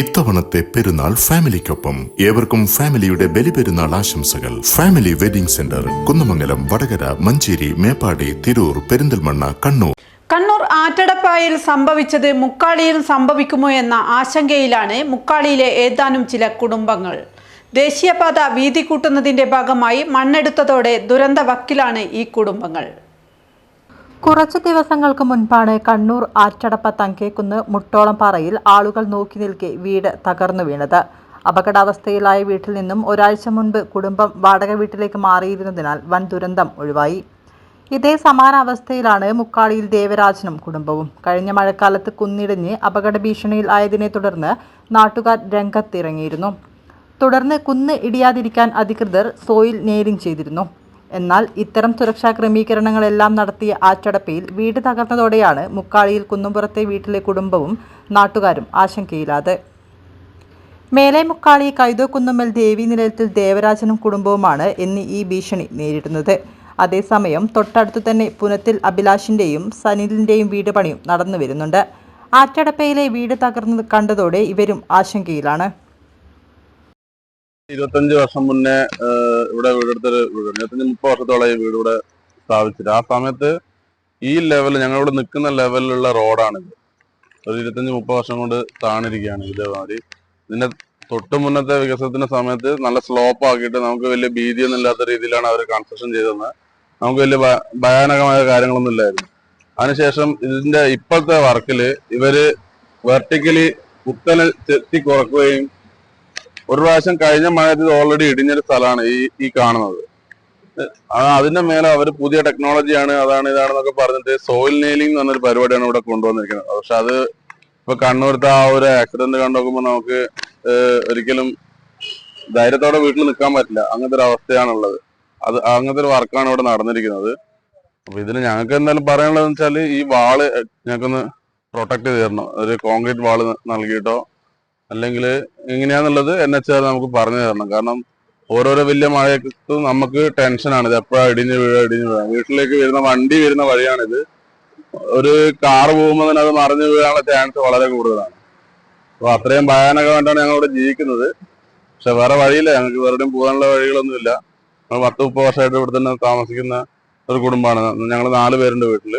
ഇത്തവണത്തെ പെരുന്നാൾ ഫാമിലിക്കൊപ്പം ഏവർക്കും ഫാമിലിയുടെ ബലിപെരുന്നാൾ ആശംസകൾ. Family wedding centre Kunnamangalam Vadakara Manjeri Meppadi Tirur Perinthalmanna Kannur. Kannur ആറ്റടപ്പായിൽ സംഭവിച്ചത് മുക്കാളിയിലും സംഭവിക്കുമോ എന്ന ആശങ്കയിലാണ് മുക്കാളിയിലെ ഏതാനും ചില കുടുംബങ്ങൾ. ദേശീയപാത വീതി കൂട്ടുന്നതിന്റെ ഭാഗമായി മണ്ണെടുത്തതോടെ ദുരന്ത വക്കിലാണ് ഈ കുടുംബങ്ങൾ. കുറച്ചു ദിവസങ്ങൾക്ക് മുൻപാണ് കണ്ണൂർ ആറ്റടപ്പ തങ്കേക്കുന്ന് മുട്ടോളം പാറയിൽ ആളുകൾ നോക്കി നിൽക്കെ വീട് തകർന്നു വീണത്. അപകടാവസ്ഥയിലായ വീട്ടിൽ നിന്നും ഒരാഴ്ച മുൻപ് കുടുംബം വാടക വീട്ടിലേക്ക് മാറിയിരുന്നതിനാൽ വൻ ദുരന്തം ഒഴിവായി. ഇതേ സമാന അവസ്ഥയിലാണ് മുക്കാളിയിൽ ദേവരാജനും കുടുംബവും. കഴിഞ്ഞ മഴക്കാലത്ത് കുന്നിടിഞ്ഞ് അപകട ഭീഷണിയിൽ ആയതിനെ തുടർന്ന് നാട്ടുകാർ രംഗത്തിറങ്ങിയിരുന്നു. തുടർന്ന് കുന്ന് ഇടിയാതിരിക്കാൻ അധികൃതർ സോയിൽ നെയിലിംഗ് ചെയ്തിരുന്നു. എന്നാൽ ഇത്തരം സുരക്ഷാ ക്രമീകരണങ്ങളെല്ലാം നടത്തിയ ആറ്റടപ്പിയിൽ വീട് തകർന്നതോടെയാണ് മുക്കാളിയിൽ കുന്നുംപുറത്തെ വീട്ടിലെ കുടുംബവും നാട്ടുകാരും ആശങ്കയിലാത്. മേലെ മുക്കാളി കൈതോക്കുന്നുമ്മൽ ദേവി നിലയത്തിൽ ദേവരാജനും കുടുംബവുമാണ് ഇന്ന് ഈ ഭീഷണി നേരിടുന്നത്. അതേസമയം തൊട്ടടുത്തു തന്നെ പുനത്തിൽ അഭിലാഷിന്റെയും സനിലിന്റെയും വീട് പണിയും നടന്നു വരുന്നുണ്ട് ആറ്റടപ്പയിലെ വീട് തകർന്ന് കണ്ടതോടെ ഇവരും ആശങ്കയിലാണ്. ഇരുപത്തഞ്ച് വർഷം മുന്നേ ഇവിടെ വീടെടുത്തൊരു വീട്. ഇരുപത്തഞ്ച് മുപ്പത് വർഷത്തോളം ഈ വീട് ഇവിടെ സ്ഥാപിച്ചിട്ട്. ആ സമയത്ത് ഈ ലെവൽ ഞങ്ങളിവിടെ നിൽക്കുന്ന ലെവലിലുള്ള റോഡാണിത്. ഒരു ഇരുപത്തഞ്ച് മുപ്പത് വർഷം കൊണ്ട് താണിരിക്കുകയാണ് ഇതേമാതിരി ഇതിന്റെ തൊട്ട് മുന്നത്തെ വികസനത്തിന്റെ സമയത്ത് നല്ല സ്ലോപ്പ് ആക്കിയിട്ട് നമുക്ക് വലിയ ഭീതിയൊന്നും ഇല്ലാത്ത രീതിയിലാണ് അവർ കൺസ്ട്രക്ഷൻ ചെയ്തത് നമുക്ക് വലിയ ഭയാനകമായ കാര്യങ്ങളൊന്നും ഇല്ലായിരുന്നു. അതിനുശേഷം ഇതിന്റെ ഇപ്പോഴത്തെ വർക്കിൽ ഇവർ വെർട്ടിക്കലി കുത്തനെ ചെത്തി കുറക്കുകയും ഒരു പ്രാവശ്യം കഴിഞ്ഞ മഴയത്ത് ഇത് ഓൾറെഡി ഇടിഞ്ഞൊരു സ്ഥലമാണ് ഈ ഈ കാണുന്നത്. അതിന്റെ മേലെ അവർ പുതിയ ടെക്നോളജിയാണ് അതാണ് ഇതാണെന്നൊക്കെ പറഞ്ഞിട്ട് സോയിൽ നെയിലിംഗ് എന്ന് പറഞ്ഞൊരു പരിപാടിയാണ് ഇവിടെ കൊണ്ടുവന്നിരിക്കുന്നത്. പക്ഷെ അത് ഇപ്പൊ കണ്ണൂരത്തെ ആ ഒരു ആക്സിഡന്റ് കണ്ടു നോക്കുമ്പോൾ നമുക്ക് ഒരിക്കലും ധൈര്യത്തോടെ വീട്ടിൽ നിൽക്കാൻ പറ്റില്ല. അങ്ങനത്തെ ഒരു അവസ്ഥയാണുള്ളത്. അത് അങ്ങനത്തെ ഒരു വർക്കാണ് ഇവിടെ നടന്നിരിക്കുന്നത്. അപ്പൊ ഇതിന് ഞങ്ങൾക്ക് എന്തായാലും പറയാനുള്ളത് വെച്ചാൽ ഈ വാൾ ഞങ്ങൾക്കൊന്ന് പ്രൊട്ടക്ട് ചെയ്ത് തരണം. ഒരു കോൺക്രീറ്റ് വാൾ നൽകിയിട്ടോ അല്ലെങ്കിൽ എങ്ങനെയാന്നുള്ളത് എൻ എച്ച് ആർ നമുക്ക് പറഞ്ഞു തരണം. കാരണം ഓരോരോ വലിയ മഴയത്ത് നമുക്ക് ടെൻഷനാണ് ഇത് എപ്പോഴാണ് ഇടിഞ്ഞ് വീഴുക ഇടിഞ്ഞ് വീഴുക വീട്ടിലേക്ക് വരുന്ന വണ്ടി വരുന്ന വഴിയാണിത്. ഒരു കാറ് പോകുമ്പോൾ തന്നെ അത് മറിഞ്ഞു വീഴാനുള്ള ചാൻസ് വളരെ കൂടുതലാണ്. അപ്പൊ അത്രയും ഭയാനകമായിട്ടാണ് ഞങ്ങൾ ഇവിടെ ജീവിക്കുന്നത്. പക്ഷെ വേറെ വഴിയില്ല. ഞങ്ങൾക്ക് വേറെയും പോകാനുള്ള വഴികളൊന്നുമില്ല. ഞങ്ങൾ പത്ത് മുപ്പത് വർഷമായിട്ട് ഇവിടെ തന്നെ താമസിക്കുന്ന ഒരു കുടുംബമാണ്. ഞങ്ങൾ നാല് പേരുണ്ട് വീട്ടിൽ.